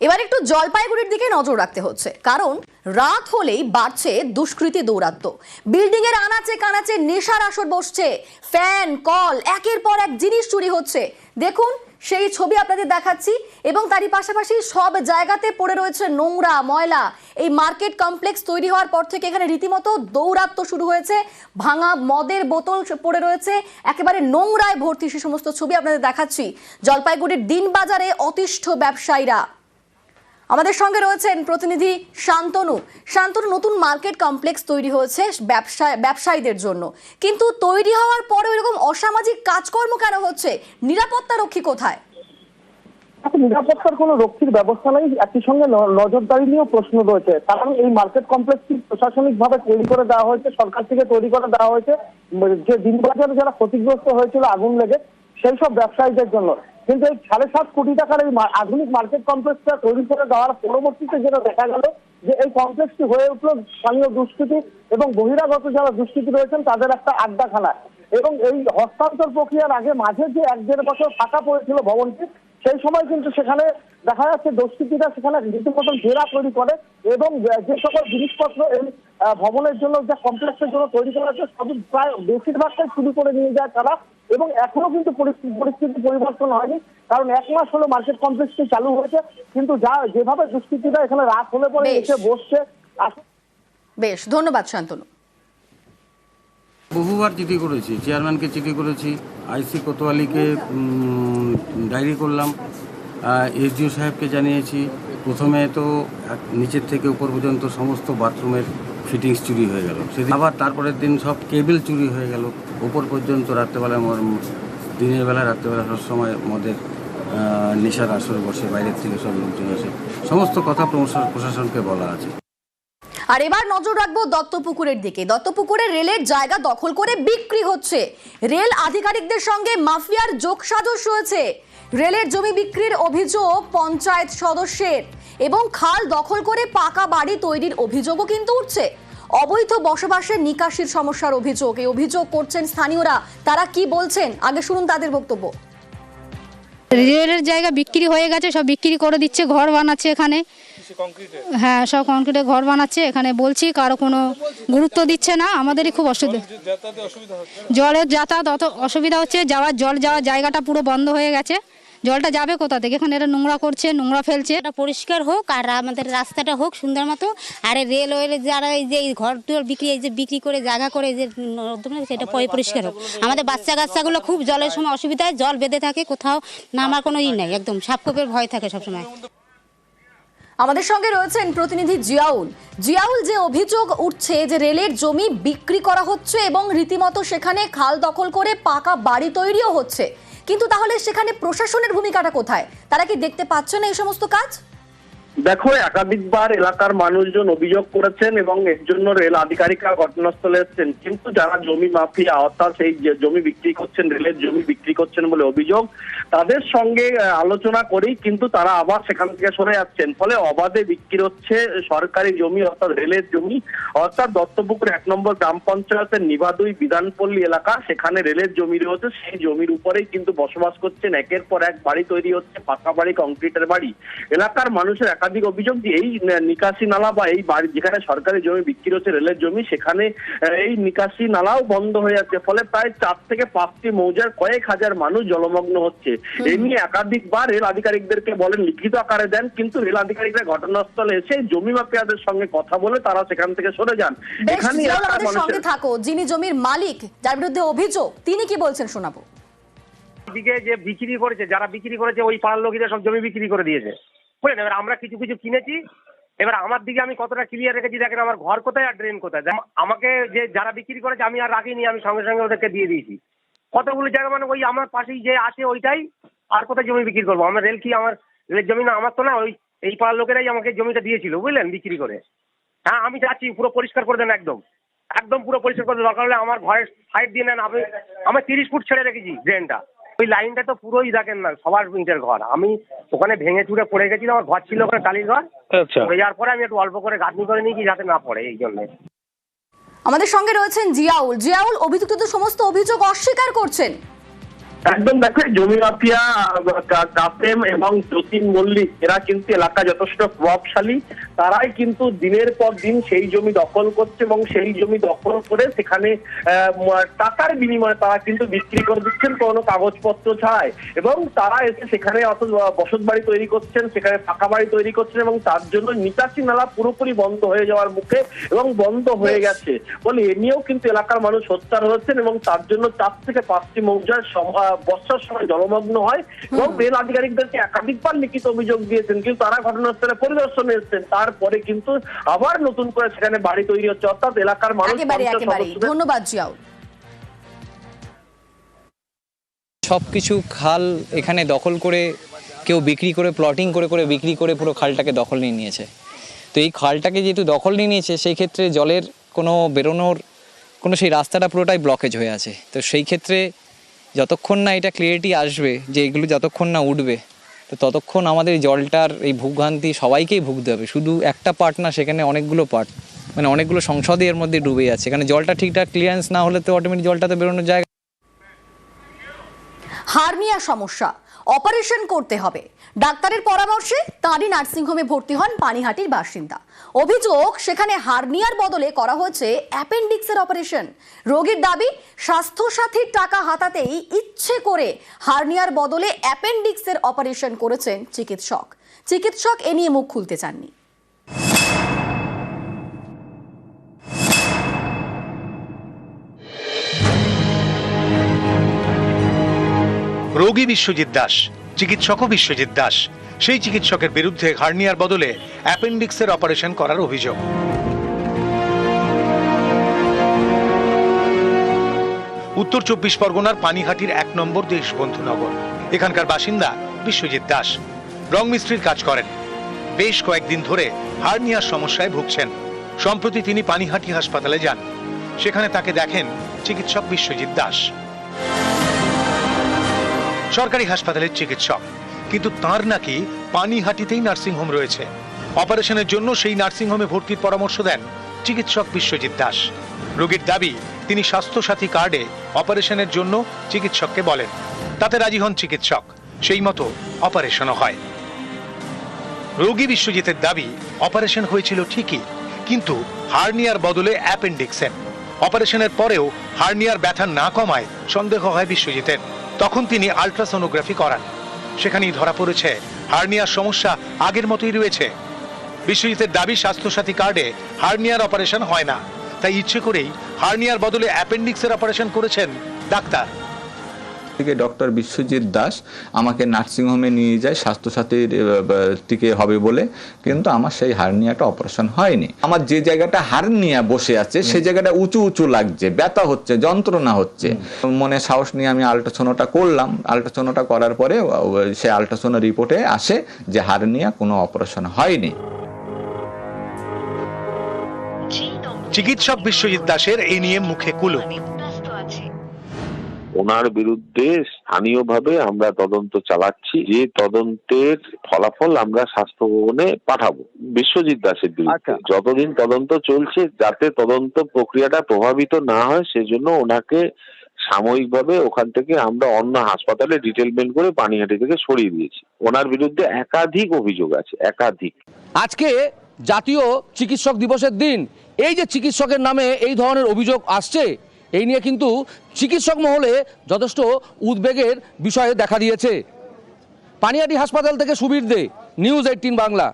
এবার একটু জলপাইগুড়ির দিকে নজর রাখতে হচ্ছে। কারণ রাত হলেই বাড়ছে দুষ্কৃতী দৌরাত্ম বিল্ডিং এর আনাচে কানাচে নেশার আসর বসছে। ফ্যান, কল, একের পর এক জিনিস চুরি হচ্ছে। দেখুন, সেই ছবি আপনাদের দেখাচ্ছি এবং তারই পাশাপাশি সব জায়গাতে পড়ে রয়েছে নোংরা, ময়লা। এই মার্কেট কমপ্লেক্স তৈরি হওয়ার পর থেকে এখানে রীতিমতো দৌরাত্ম শুরু হয়েছে। ভাঙা মদের বোতল পড়ে রয়েছে। একেবারে নোংরায় ভর্তি সে সমস্ত ছবি আপনাদের দেখাচ্ছি। জলপাইগুড়ির দিনবাজারে অতিষ্ঠ ব্যবসায়ীরা। আমাদের সঙ্গে রয়েছেন প্রতিনিধি শান্তনু। শান্তনু, নতুন মার্কেট কমপ্লেক্স তৈরি হয়েছে ব্যবসা ব্যবসায়ীদের জন্য। কিন্তু তৈরি হওয়ার পরেও এরকম অসামাজিক কাজকর্ম কেন হচ্ছে? নিরাপত্তা রক্ষী কোথায়? নিরাপত্তার কোনো রক্ষীর ব্যবস্থা নেই। একই সঙ্গে নজরদারি নিয়েও প্রশ্ন রয়েছে। কারণ এই মার্কেট কমপ্লেক্সটি প্রশাসনিক ভাবে তৈরি করে দেওয়া হয়েছে, সরকার থেকে তৈরি করে দেওয়া হয়েছে। যে দিনবাজারে যারা ক্ষতিগ্রস্ত হয়েছিল আগুন লেগে, সেই সব ব্যবসায়ীদের জন্য। কিন্তু এই সাড়ে সাত কোটি টাকার এই আধুনিক মার্কেট কমপ্লেক্সটা তৈরি করে দেওয়ার পরবর্তীতে যেটা দেখা গেল যে এই কমপ্লেক্সটি হয়ে উঠল স্থানীয় দুষ্কৃতি এবং বহিরাগত যারা দুষ্কৃতি রয়েছেন তাদের একটা আড্ডাখানা। এবং এই হস্তান্তর প্রক্রিয়ার আগে মাঝে যে এক দেড় বছর ফাঁকা পড়েছিল ভবনটি, সেই সময় কিন্তু সেখানে দেখা যাচ্ছে দুষ্কৃতীরা সেখানে রীতিমতন ঘেরা তৈরি করে এবং যে- সকল জিনিসপত্র এই ভবনের জন্য, যে কমপ্লেক্সের জন্য তৈরি করা হচ্ছে, সবই প্রায় বেশিরভাগটাই চুরি করে নিয়ে যায় তারা। এবং এখনও কিন্তু পরিস্থিতি পরিস্থিতি পরিবর্তন হয়নি। কারণ এক মাস হলো মার্কেট কমপ্লেক্সটি চালু হয়েছে কিন্তু যা যেভাবে দুষ্কৃতীরা এখানে রাত হলে পরে এসে বসছে বেশ ধন্যবাদ শান্তনু। বহুবার চিঠি করেছি চেয়ারম্যানকে চিঠি করেছি আইসি কোতোয়ালিকে ডায়েরি করলাম এসডিও সাহেবকে জানিয়েছি। প্রথমে তো নিচের থেকে উপর পর্যন্ত সমস্ত বাথরুমের ফিটিংস চুরি হয়ে গেল। সেদিন আবার তারপরের দিন সব কেবিল চুরি হয়ে গেল। উপর পর্যন্ত রাত্রেবেলায় মর- দিনের বেলা রাত্রেবেলা সব সময় মদের নেশার আসর বসে বাইরের থেকে সব লোকজন আসে। সমস্ত কথা প্রশাসন- প্রশাসনকে বলা আছে। আর এবার নজর রাখব দত্তপুকুরের দিকে। দত্তপুকুরের রেলের জায়গা দখল করে বিক্রি হচ্ছে। রেল আধিকারিকদের সঙ্গে মাফিয়ার যোগসাজশ রয়েছে রেলের জমি বিক্রির অভিযোগ পঞ্চায়েত সদস্যের এবং খাল দখল করে পাকা বাড়ি তৈরির অভিযোগও কিন্তু উঠছে। অবৈধ বসবাসের নিকাশির সমস্যার অভিযোগ এই অভিযোগ করছেন স্থানীয়রা। তারা কি বলছেন? আগে শুনুন তাদের বক্তব্য। রেলের জায়গা বিক্রি হয়ে গেছে সব বিক্রি করে দিচ্ছে ঘর বানাচ্ছে এখানে। হ্যাঁ সব কংক্রিটের ঘর বানাচ্ছে এখানে বলছি কারও কোনো গুরুত্ব দিচ্ছে না আমাদেরই খুব অসুবিধা। জলের যাতায়াত অত অসুবিধা হচ্ছে যাওয়ার জল যাওয়ার জায়গাটা পুরো বন্ধ হয়ে গেছে। জলটা যাবে কোথা থেকে? এখানে এরা নোংরা করছে নোংরা ফেলছে। এটা পরিষ্কার হোক আর আমাদের রাস্তাটা হোক সুন্দর মতো। আর এই রেলওয়ের যারা এই যে এই ঘর টর বিক্রি এই যে বিক্রি করে জায়গা করে এই যে সেটা পরি- পরিষ্কার হোক। আমাদের বাচ্চা কাচ্চাগুলো খুব জলের সময় অসুবিধায় জল বেঁধে থাকে কোথাও নামার কোনো ই নাই একদম সাপকোপের ভয় থাকে সবসময়। আমাদের সঙ্গে রয়েছেন প্রতিনিধি জিয়াউল। জিয়াউল যে অভিযোগ উঠছে যে রেলের জমি বিক্রি করা হচ্ছে এবং রীতিমতো সেখানে খাল দখল করে পাকা বাড়ি তৈরিও হচ্ছে। কিন্তু তাহলে সেখানে প্রশাসনের ভূমিকাটা কোথায়? তারা কি দেখতে পাচ্ছে না এই সমস্ত কাজ? দেখো, একাধিকবার এলাকার মানুষজন অভিযোগ করেছেন এবং এর জন্য রেল আধিকারিকরা ঘটনাস্থলে এসেছেন। কিন্তু যারা জমি মাফিয়া, অর্থাৎ সেই জমি বিক্রি করছেন, রেলের জমি বিক্রি করছেন বলে অভিযোগ, তাদের সঙ্গে আলোচনা করেই কিন্তু তারা আবার সেখান থেকে সরে যাচ্ছেন ফলে অবাধে বিক্রি হচ্ছে সরকারি জমি, অর্থাৎ রেলের জমি। অর্থাৎ দত্তপুকুর এক নম্বর গ্রাম পঞ্চায়েতের নিবাদুই বিধানপল্লী এলাকা, সেখানে রেলের জমি রয়েছে। সেই জমির উপরেই কিন্তু বসবাস করছেন। একের পর এক বাড়ি তৈরি হচ্ছে, পাকা বাড়ি, কংক্রিটের বাড়ি। এলাকার মানুষের একাধিক অভিযোগ যে এই নিকাশি নালা বা এই বাড়ি যেখানে সরকারি জমি বিক্রি হচ্ছে রেলের জমি সেখানে এই নিকাশি নালাও বন্ধ হয়ে যাচ্ছে। ফলে প্রায় চার থেকে পাঁচটি মৌজার কয়েক হাজার মানুষ জলমগ্ন হচ্ছে। এই নিয়ে একাধিকবার রেল আধিকারিকদেরকে বলেন লিখিত আকারে দেন কিন্তু রেল আধিকারিকরা ঘটনাস্থলে এসে জমি মাফিয়াদের সঙ্গে কথা বলে তারা সেখান থেকে সরে যান। এখানে সঙ্গে থাকো। যিনি জমির মালিক যার বিরুদ্ধে অভিযোগ তিনি কি বলছেন শোনাবো? দিকে যে বিক্রি করেছে যারা বিক্রি করেছে ওই পাড়ার লোকেরা সব জমি বিক্রি করে দিয়েছে। বুঝলেন এবার আমরা কিছু কিছু কিনেছি। এবার আমার দিকে আমি কতটা ক্লিয়ার রেখেছি, দেখেন আমার ঘর কোথায় আর ড্রেন কোথায়? আমাকে যে যারা বিক্রি করেছে, আমি আর রাখিনি, আমি সঙ্গে সঙ্গে ওদেরকে দিয়ে দিয়েছি। কতগুলো জায়গা মানে ওই আমার পাশেই যে আছে ওইটাই, আর কোথায় জমি বিক্রি করব? আমার রেল কি, আমার রেলের জমি না? আমার তো না, ওই এই পাড়ার লোকেরাই আমাকে জমিটা দিয়েছিল, বুঝলেন, বিক্রি করে। হ্যাঁ আমি যাচ্ছি, পুরো পরিষ্কার করে দেন একদম। একদম পুরো পরিষ্কার করে। দরকার হলে আমার ঘরের সাইড দিয়ে নেন। আমি তিরিশ ফুট ছেড়ে রেখেছি ড্রেনটা ওই লাইনটা তো পুরোই দেখেন না সবার ইন্টের ঘর। আমি ওখানে ভেঙে চুড়ে পড়ে গেছিলাম আমার ঘর ছিল ওখানে টালির ঘর। আচ্ছা। পড়ে যাওয়ার পরে আমি একটু অল্প করে গাঁথনি করে নিয়েছি যাতে না পড়ে এই জন্য। আমাদের সঙ্গে রয়েছেন জিয়াউল। জিয়াউল অভিযুক্ত তো সমস্ত অভিযোগ অস্বীকার করছেন। একদম দেখো, জমি মাফিয়া কাসেম এবং যতীন মল্লিক, এরা কিন্তু এলাকা যথেষ্ট প্রভাবশালী। তারাই কিন্তু দিনের পর দিন সেই জমি দখল করছে এবং সেই জমি দখল করে সেখানে টাকার বিনিময়ে তারা কিন্তু বিক্রি করে দিচ্ছেন, কোনো কাগজপত্র ছাড়াই। এবং তারা এসে সেখানে অত বসত বাড়ি তৈরি করছেন, সেখানে পাকা বাড়ি তৈরি করছেন এবং তার জন্য নিকাশি নালা পুরোপুরি বন্ধ হয়ে যাওয়ার মুখে এবং বন্ধ হয়ে গেছে। বলে এ নিয়েও কিন্তু এলাকার মানুষ সোচ্চার হয়েছেন এবং তার জন্য চার থেকে পাঁচটি মৌজার বর্ষার সময় জলমগ্ন হয় এবং রেল আধিকারিকদেরকে একাধিকবার লিখিত অভিযোগ দিয়েছেন কিন্তু তারা ঘটনাস্থলে পরিদর্শনে এসেছেন। তারপরে কিন্তু আবার নতুন করে সেখানে বাড়ি তৈরি হচ্ছে। অর্থাৎ এলাকার মানুষ ধন্যবাদ সব কিছু খাল এখানে দখল করে কেউ বিক্রি করে প্লটিং করে করে বিক্রি করে পুরো খালটাকে দখল নিয়ে নিয়েছে। তো এই খালটাকে যেহেতু দখল নিয়ে নিয়েছে সেই ক্ষেত্রে জলের কোনো বেরোনোর কোনো সেই রাস্তাটা পুরোটাই ব্লকেজ হয়ে আছে। তো সেই ক্ষেত্রে যতক্ষণ না এটা ক্লিয়ারিটি আসবে, যে এগুলো যতক্ষণ না উঠবে, তো ততক্ষণ আমাদের জলটার এই ভুগান্তি সবাইকেই ভুগতে হবে। শুধু একটা পার্ট না, সেখানে অনেকগুলো পার্ট মানে অনেকগুলো সংসদে এর মধ্যে ডুবে যাচ্ছে এখানে জলটা ঠিকঠাক ক্লিয়ারেন্স না হলে তো অটোমেটিক জলটা তো বেরোনোর জায়গা হারমিয়া সমস্যা। অপারেশন করতে হবে। ডাক্তারের পরামর্শে তাঁরই নার্সিংহোমে ভর্তি হন পানিহাটির বাসিন্দা। অভিযোগ, সেখানে হার্নিয়ার বদলে করা হয়েছে অ্যাপেন্ডিক্সের অপারেশন। রোগীর দাবি, স্বাস্থ্যসাথীর টাকা হাতাতেই ইচ্ছে করে হার্নিয়ার বদলে অ্যাপেন্ডিক্সের অপারেশন করেছেন চিকিৎসক। চিকিৎসক এ নিয়ে মুখ খুলতে চাননি। রোগী বিশ্বজিৎ দাস, চিকিৎসকও বিশ্বজিৎ দাস। সেই চিকিৎসকের বিরুদ্ধে হার্নিয়ার বদলে অ্যাপেন্ডিক্সের অপারেশন করার অভিযোগ। উত্তর চব্বিশ পরগনার পানিহাটির এক নম্বর দেশবন্ধু নগর এখানকার বাসিন্দা বিশ্বজিৎ দাস। রং মিস্ত্রির কাজ করেন। বেশ কয়েকদিন ধরে হার্নিয়ার সমস্যায় ভুগছেন। সম্প্রতি তিনি পানিহাটি হাসপাতালে যান। সেখানে তাকে দেখেন চিকিৎসক বিশ্বজিৎ দাস। সরকারি হাসপাতালের চিকিৎসক। কিন্তু তার নাকি পানিহাটিতেই নার্সিংহোম রয়েছে। অপারেশনের জন্য সেই নার্সিংহোমে ভর্তির পরামর্শ দেন চিকিৎসক বিশ্বজিৎ দাস। রোগীর দাবি, তিনি স্বাস্থ্যসাথী কার্ডে অপারেশনের জন্য চিকিৎসককে বলেন। তাতে রাজি হন চিকিৎসক। সেই মতো অপারেশনও হয়। রোগী বিশ্বজিতের দাবি, অপারেশন হয়েছিল ঠিকই, কিন্তু হার্নিয়ার বদলে অ্যাপেন্ডিক্সের। অপারেশনের পরেও হার্নিয়ার ব্যথা না কমায় সন্দেহ হয় বিশ্বজিতের। তখন তিনি আলট্রাসোনোগ্রাফি করান। সেখানেই ধরা পড়েছে, হার্নিয়ার সমস্যা আগের মতোই রয়েছে। বিশ্বজিতের দাবি স্বাস্থ্যসাথী কার্ডে হার্নিয়ার অপারেশন হয় না। তাই ইচ্ছে করেই হার্নিয়ার বদলে অ্যাপেন্ডিক্সের অপারেশন করেছেন ডাক্তার। থেকে ডক্টর বিশ্বজিৎ দাস আমাকে নার্সিংহোমে নিয়ে যায় স্বাস্থ্যসাথীর টিকে হবে বলে। কিন্তু আমার সেই হার্নিয়াটা অপারেশন হয়নি। আমার যে জায়গাটা হার্নিয়া বসে আছে সেই জায়গাটা উঁচু উঁচু লাগছে ব্যথা হচ্ছে যন্ত্রণা হচ্ছে। মনে সাহস নিয়ে আমি আল্ট্রাসোনোটা করলাম। আল্ট্রাসোনোটা করার পরে সে আল্ট্রাসোনো রিপোর্টে আসে যে হার্নিয়া কোনো অপারেশন হয়নি। চিকিৎসক বিশ্বজিৎ দাসের এই নিয়ে মুখে কুলুপ ওনার বিরুদ্ধে স্থানীয়ভাবে আমরা তদন্ত চালাচ্ছি। যে তদন্তের ফলাফল আমরা স্বাস্থ্য ভবনে পাঠাবো। বিশ্বজিৎ দাসের বিরুদ্ধে। যতদিন তদন্ত চলছে যাতে তদন্ত প্রক্রিয়াটা প্রভাবিত না হয় সেজন্য ওনাকে সাময়িকভাবে ওখান থেকে আমরা অন্য হাসপাতালে ডিটেলমেন্ট করে পানিহাটি থেকে সরিয়ে দিয়েছি। ওনার বিরুদ্ধে একাধিক অভিযোগ আছে একাধিক। আজকে জাতীয় চিকিৎসক দিবসের দিন। এই যে চিকিৎসকের নামে এই ধরনের অভিযোগ আসছে এই নিয়ে কিন্তু চিকিৎসক মহলে যথেষ্ট উদ্বেগের বিষয়ে দেখা দিয়েছে। পানিয়াটি হাসপাতাল থেকে সুবীর দে নিউজ এইটিন বাংলা।